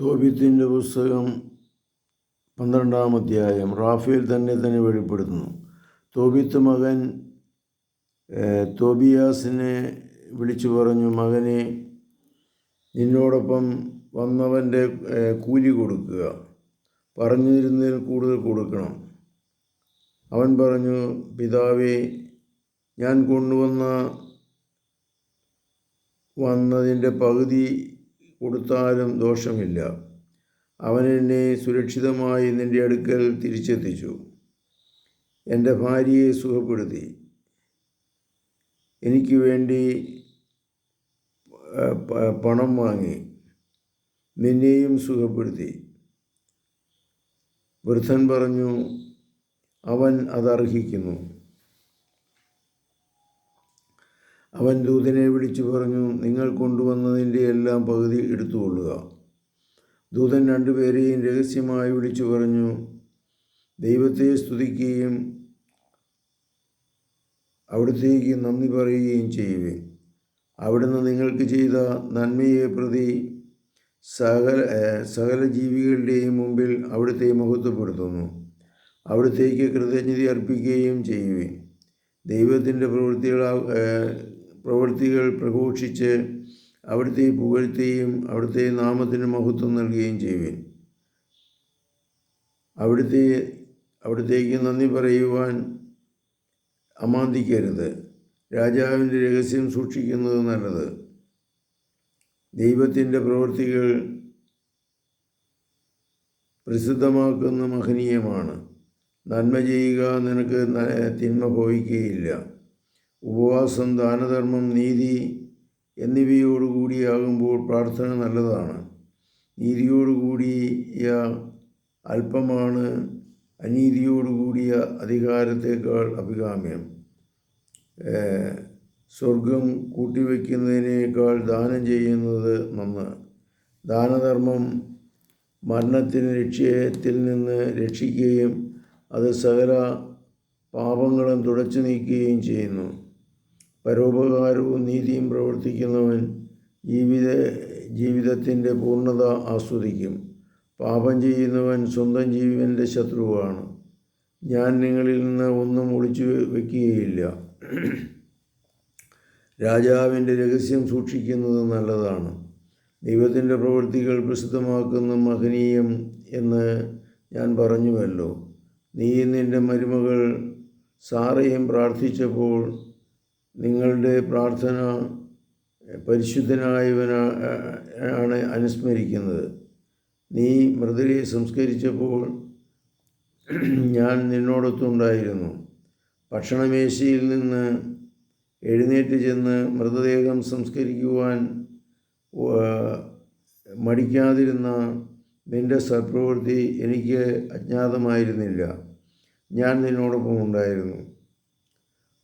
തോബിത്തിന്റെ പുസ്തകം പന്ത്രണ്ടാം അധ്യായം റാഫേൽ തന്നെ തന്നെ വെളിപ്പെടുത്തുന്നു. തോബിത്ത് മകൻ തോബിയാസിനെ വിളിച്ചു പറഞ്ഞു മകനെ നിന്നോടൊപ്പം വന്നവന്റെ കൂലി കൊടുക്കുക. പറഞ്ഞിരുന്നതിൽ കൂടുതൽ കൊടുക്കണം. അവൻ പറഞ്ഞു പിതാവേ ഞാൻ കൊണ്ടുവന്ന വന്നതിന്റെ പകുതി കൊടുത്താലും ദോഷമില്ല. അവൻ എന്നെ സുരക്ഷിതമായി നിന്റെ അടുക്കൽ തിരിച്ചെത്തിച്ചു. എന്റെ ഭാര്യയെ സുഖപ്പെടുത്തി. എനിക്ക് വേണ്ടി പണം വാങ്ങി. നിന്നെയും സുഖപ്പെടുത്തി. വൃദ്ധൻ പറഞ്ഞു അവൻ അതർഹിക്കുന്നു. അവൻ ദൂതനെ വിളിച്ചു പറഞ്ഞു നിങ്ങൾ കൊണ്ടുവന്നതിന്റെ എല്ലാം പകുതി എടുത്തുകൊള്ളുക. ദൂതൻ രണ്ടുപേരെയും രഹസ്യമായി വിളിച്ചു പറഞ്ഞു ദൈവത്തെ സ്തുതിക്കുകയും അവിടുത്തേക്ക് നന്ദി പറയുകയും ചെയ്യുവേ അവിടുന്ന് നിങ്ങൾക്ക് ചെയ്ത നന്മയെ പ്രതി സകല സകല ജീവികളുടെയും മുമ്പിൽ അവിടുത്തെ മഹത്വപ്പെടുത്തുന്നു. അവിടുത്തേക്ക് കൃതജ്ഞത അർപ്പിക്കുകയും ചെയ്യുവേ ദൈവത്തിന്റെ പ്രവൃത്തികൾ ഏഹ്, പ്രവൃത്തികൾ പ്രഘോഷിച്ച് അവിടുത്തെ പുകഴ്ത്തുകയും അവിടുത്തെ നാമത്തിന് മഹത്വം നൽകുകയും ചെയ്യുവിൻ. അവിടുത്തെ അവിടുത്തേക്ക് നന്ദി പറയുവാൻ അമാന്തിക്കരുത്. രാജാവിന്റെ രഹസ്യം സൂക്ഷിക്കുന്നത് നല്ലത്. ദൈവത്തിന്റെ പ്രവൃത്തികൾ പ്രസിദ്ധമാക്കുന്ന മഹനീയമാണ്. നന്മ ചെയ്യുക നിനക്ക് തിന്മ ഭവിക്കുകയില്ല. ഉപവാസം ദാനധർമ്മം നീതി എന്നിവയോടുകൂടിയാകുമ്പോൾ പ്രാർത്ഥന നല്ലതാണ്. നീതിയോടുകൂടിയ അല്പമാണ് അനീതിയോടുകൂടിയ അധികാരത്തേക്കാൾ അഭികാമ്യം. സ്വർഗം കൂട്ടിവെക്കുന്നതിനേക്കാൾ ദാനം ചെയ്യുന്നത് നന്ന്. ദാനധർമ്മം മരണത്തിന് ലക്ഷ്യത്തിൽ നിന്ന് രക്ഷിക്കുകയും അത് സകല പാപങ്ങളും തുടച്ചു നീക്കുകയും ചെയ്യുന്നു. പരോപകാരവും നീതിയും പ്രവർത്തിക്കുന്നവൻ ജീവിത ജീവിതത്തിന്റെ പൂർണത ആസ്വദിക്കും. പാപം ചെയ്യുന്നവൻ സ്വന്തം ജീവന്റെ ശത്രുവാണ്. ഞാൻ നിങ്ങളിൽ നിന്ന് ഒന്നും ഒളിച്ചു വയ്ക്കുകയില്ല രാജാവിന്റെ രഹസ്യം സൂക്ഷിക്കുന്നത് നല്ലതാണ്. ദൈവത്തിന്റെ പ്രവൃത്തികൾ പ്രസിദ്ധമാക്കുന്ന മഹനീയം എന്ന് ഞാൻ പറഞ്ഞുവല്ലോ. നീ നിന്റെ മരുമകൾ സാറയും പ്രാർത്ഥിച്ചപ്പോൾ നിങ്ങളുടെ പ്രാർത്ഥന പരിശുദ്ധനായവനാണ് അനുസ്മരിക്കുന്നത്. നീ മൃതരെ സംസ്കരിച്ചപ്പോൾ ഞാൻ നിന്നോടൊത്തുണ്ടായിരുന്നു. ഭക്ഷണമേശയിൽ നിന്ന് എഴുന്നേറ്റ് ചെന്ന് മൃതദേഹം സംസ്കരിക്കുവാൻ മടിക്കാതിരുന്ന നിന്റെ സത്പ്രവൃത്തി എനിക്ക് അജ്ഞാതമായിരുന്നില്ല. ഞാൻ നിന്നോടൊപ്പം ഉണ്ടായിരുന്നു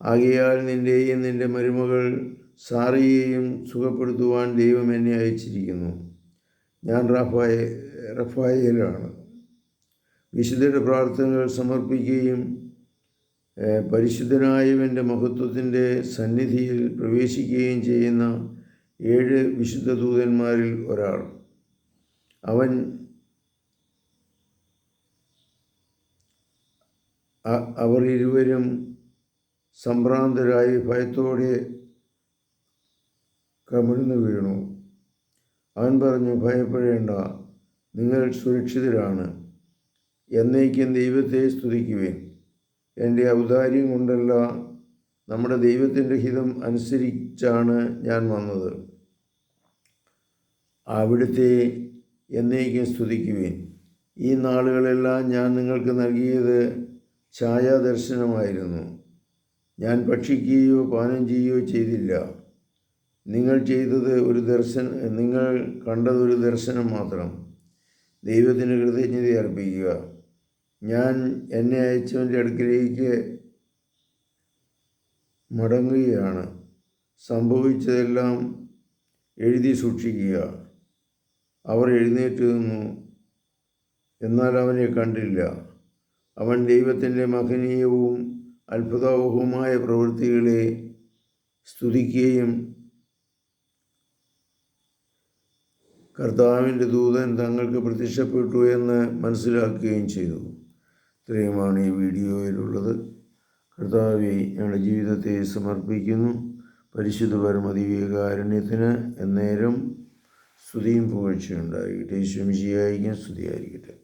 ആകയാൽ നിന്റെയും നിന്റെ മരുമകൾ സാറിയെയും സുഖപ്പെടുത്തുവാൻ ദൈവം എന്നെ അയച്ചിരിക്കുന്നു. ഞാൻ റഫായ റഫായേലാണ്. വിശുദ്ധരുടെ പ്രാർത്ഥനകൾ സമർപ്പിക്കുകയും പരിശുദ്ധനായവന്റെ മഹത്വത്തിന്റെ സന്നിധിയിൽ പ്രവേശിക്കുകയും ചെയ്യുന്ന ഏഴ് വിശുദ്ധ ദൂതന്മാരിൽ ഒരാൾ. അവൻ അവർ ഇരുവരും സംഭ്രാന്തരായി ഭയത്തോടെ കമിഴ്ന്നു വീണു. അവൻ പറഞ്ഞു ഭയപ്പെടേണ്ട നിങ്ങൾ സുരക്ഷിതരാണ്. എന്നേക്കും ദൈവത്തെ സ്തുതിക്കുവേൻ. എന്റെ ഔദാര്യം കൊണ്ടല്ല നമ്മുടെ ദൈവത്തിന്റെ ഹിതം അനുസരിച്ചാണ് ഞാൻ വന്നത്. അവിടുത്തെ എന്നേക്കും സ്തുതിക്കുവേൻ. ഈ നാളുകളെല്ലാം ഞാൻ നിങ്ങൾക്ക് നൽകിയത് ഛായാദർശനമായിരുന്നു. ഞാൻ ഭക്ഷിക്കുകയോ പാനം ചെയ്യുകയോ ചെയ്തില്ല. നിങ്ങൾ ചെയ്തത് ഒരു ദർശന നിങ്ങൾ കണ്ടത് ഒരു ദർശനം മാത്രം. ദൈവത്തിന് കൃതജ്ഞത അർപ്പിക്കുക. ഞാൻ എന്നെ അയച്ചവന്റെ അടുക്കിലേക്ക് മടങ്ങുകയാണ്. സംഭവിച്ചതെല്ലാം എഴുതി സൂക്ഷിക്കുക. അവർ എഴുന്നേറ്റ് നിന്നു. എന്നാൽ അവനെ കണ്ടില്ല. അവൻ ദൈവത്തിന്റെ മഹനീയവും അത്ഭുതാവഹവുമായ പ്രവൃത്തികളെ സ്തുതിക്കുകയും കർത്താവിന്റെ ദൂതൻ തങ്ങൾക്ക് പ്രത്യക്ഷപ്പെട്ടു എന്ന് മനസ്സിലാക്കുകയും ചെയ്തു. ഇത്രയുമാണ് ഈ വീഡിയോയിലുള്ളത്. കർത്താവെ ഞങ്ങളുടെ ജീവിതത്തെ സമർപ്പിക്കുന്നു. പരിശുദ്ധ പരമദിവ്യകാരുണ്യത്തിന് എന്നേരം സ്തുതിയും പുകഴ്ചയുണ്ടായിരിക്കട്ടെ ശുമിശിയായിരിക്കും സ്തുതിയായിരിക്കട്ടെ.